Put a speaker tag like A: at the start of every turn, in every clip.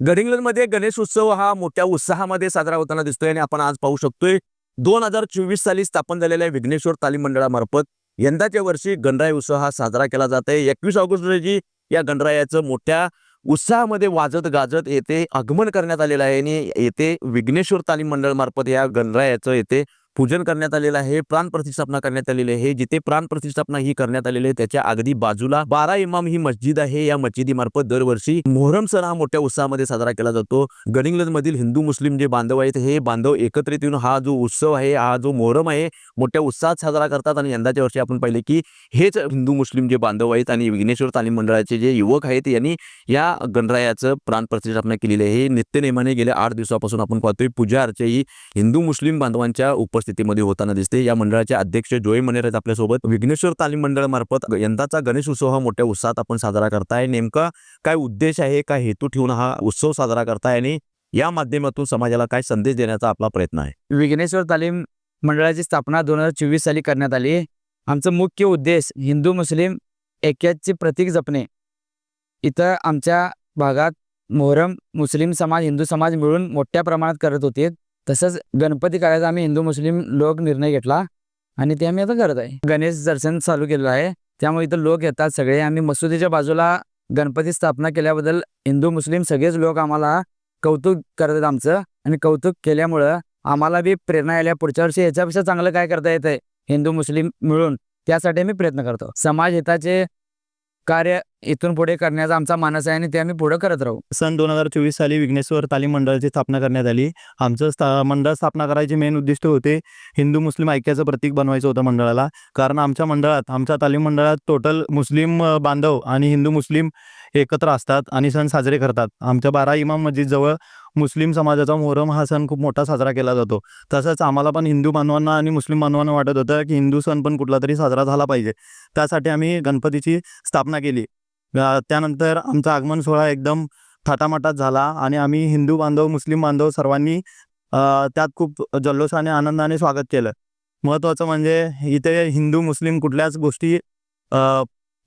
A: गडिंग्लजमध्ये गणेश उत्सव हा मोठ्या उत्साहामध्ये साजरा होताना दिसतोय आणि आपण आज पाहू शकतोय दोन हजार चोवीस साली स्थापन झालेल्या विघ्नेश्वर तालीम मंडळामार्फत यंदाच्या वर्षी गणराय उत्सव हा साजरा केला जात आहे एकवीस ऑगस्ट रोजी या गणरायाचं मोठ्या उत्साहामध्ये वाजत गाजत येथे आगमन करण्यात आलेलं आहे आणि येथे विघ्नेश्वर तालीम मंडळामार्फत या गणरायाचं येथे पूजन करण्यात आलेलं आहे प्राण प्रतिष्ठापना करण्यात आलेली आहे. जिथे प्राण प्रतिष्ठापना ही करण्यात आलेली आहे त्याच्या अगदी बाजूला बारा इमाम ही मस्जिद आहे. या मस्जिदीमार्फत दरवर्षी मोहरम सण हा मोठ्या उत्साहामध्ये साजरा केला जातो. गडिंग्लज मधील हिंदू मुस्लिम जे बांधव आहेत हे बांधव एकत्रित येऊन हा जो उत्सव आहे हा जो मोहरम आहे मोठ्या उत्साहात साजरा करतात. आणि यंदाच्या वर्षी आपण पाहिले की हेच हिंदू मुस्लिम जे बांधव आहेत आणि विघ्नेश्वर तालीम मंडळाचे जे युवक आहेत यांनी या गणरायाचं प्राण प्रतिष्ठापना केलेली आहे. नित्यनेमाने गेल्या आठ दिवसापासून आपण पाहतोय. पूजा अर्चा ही हिंदू मुस्लिम बांधवांच्या स्थितीमध्ये होताना दिसते. या मंडळाचे अध्यक्ष जोई मनेर आहेत आपल्यासोबत. विघ्नेश्वर तालीम मंडळामार्फत यंदाचा गणेश उत्सव हा मोठ्या उत्साहात आपण साजरा करताय. नेमका काय उद्देश आहे काय हेतू ठेवून हा उत्सव साजरा करताय आणि या माध्यमातून समाजाला काय संदेश देण्याचा आपला प्रयत्न आहे?
B: विघ्नेश्वर तालीम मंडळाची स्थापना दोन हजार चोवीस साली करण्यात आली. आमचं मुख्य उद्देश हिंदू मुस्लिम ऐक्याचे प्रतीक जपणे. इथं आमच्या भागात मोहरम मुस्लिम समाज हिंदू समाज मिळून मोठ्या प्रमाणात करत होते. तसंच गणपती करायचा आम्ही हिंदू मुस्लिम लोक निर्णय घेतला आणि ते आम्ही आता करत आहे. गणेश दर्शन चालू केलेलं आहे. त्यामुळे इथं लोक येतात सगळे. आम्ही मसुदीच्या बाजूला गणपती स्थापना केल्याबद्दल हिंदू मुस्लिम सगळेच लोक आम्हाला कौतुक करतात आमचं. आणि कौतुक केल्यामुळं आम्हाला बी प्रेरणा आल्या. पुढच्या वर्षी याच्यापेक्षा चांगलं काय करता येतंय? हिंदू मुस्लिम मिळून त्यासाठी आम्ही प्रयत्न करतो. समाज हिताचे कार्य इथून पुढे करण्याचा आमचा मानस आहे आणि ते आम्ही पुढे करत राहू.
C: सन दोन हजार चोवीस साली विघ्नेश्वर तालीम मंडळाची स्थापना करण्यात आली. आमचं स्था मंडळ स्थापना करायचे मेन उद्दिष्ट होते हिंदू मुस्लिम ऐक्याचं प्रतीक बनवायचं होतं मंडळाला. कारण आमच्या मंडळात आमच्या तालीम मंडळात टोटल मुस्लिम बांधव आणि हिंदू मुस्लिम एकत्र असतात आणि सण साजरे करतात. आमच्या बारा इमाम मस्जिदजवळ मुस्लिम समाजाचा मोहरम हा सण खूप मोठा साजरा केला जातो. तसंच आम्हाला पण हिंदू बांधवांना आणि मुस्लिम बांधवांना वाटत होतं की हिंदू सण पण कुठला तरी साजरा झाला पाहिजे. त्यासाठी आम्ही गणपतीची स्थापना केली. त्यानंतर आमचा आगमन सोहळा एकदम थाटामाटात झाला आणि आम्ही हिंदू बांधव मुस्लिम बांधव सर्वांनी त्यात खूप जल्लोषाने आनंदाने स्वागत केलं. महत्त्वाचं म्हणजे इथे हिंदू मुस्लिम कुठल्याच गोष्टी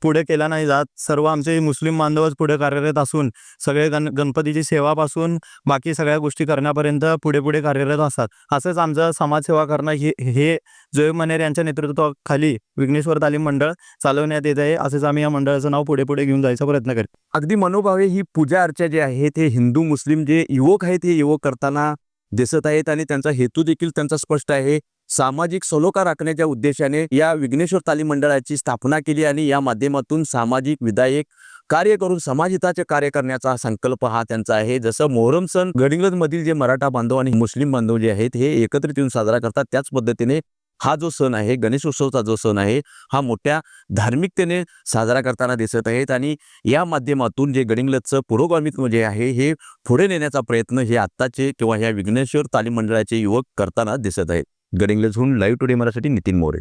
C: पुढे केला नाही जात. सर्व आमचे मुस्लिम बांधवच पुढे कार्यरत असून सगळे गण गणपतीची सेवापासून बाकी सगळ्या गोष्टी करण्यापर्यंत पुढे पुढे कार्यरत असतात. असंच आमचं समाजसेवा करणं हे हे जोय मनेर यांच्या नेतृत्वाखाली विघ्नेश्वर तालीम मंडळ चालवण्यात येत आहे. असेच आम्ही या मंडळाचं नाव पुढे पुढे घेऊन जायचा प्रयत्न करेल
A: अगदी मनोभावे ही पूजा अर्चा जे आहे ते हिंदू मुस्लिम जे युवक आहेत हे युवक करताना दिसत आहेत आणि त्यांचा हेतू देखील त्यांचा स्पष्ट आहे. सामाजिक सलोखा राखण्याच्या उद्देशाने या विघ्नेश्वर तालीम मंडळाची स्थापना केली आणि या माध्यमातून सामाजिक विधायक कार्य करून समाजहिताचे कार्य करण्याचा संकल्प हा त्यांचा आहे. जसं मोहरम सण गडिंग्लज मधील जे मराठा बांधव आणि मुस्लिम बांधव जे आहेत हे एकत्रित येऊन साजरा करतात. त्याच पद्धतीने हा जो सण आहे गणेशोत्सवचा जो सण आहे हा मोठ्या धार्मिकतेने साजरा करताना दिसत आहेत आणि या माध्यमातून जे गडिंग्लजचं पुरोगामित्व जे आहे हे पुढे नेण्याचा प्रयत्न हे आत्ताचे किंवा ह्या विघ्नेश्वर तालीम मंडळाचे युवक करताना दिसत आहेत. गडिंग्लजहून लाईव्ह टुडे मराठी नितीन मोरे.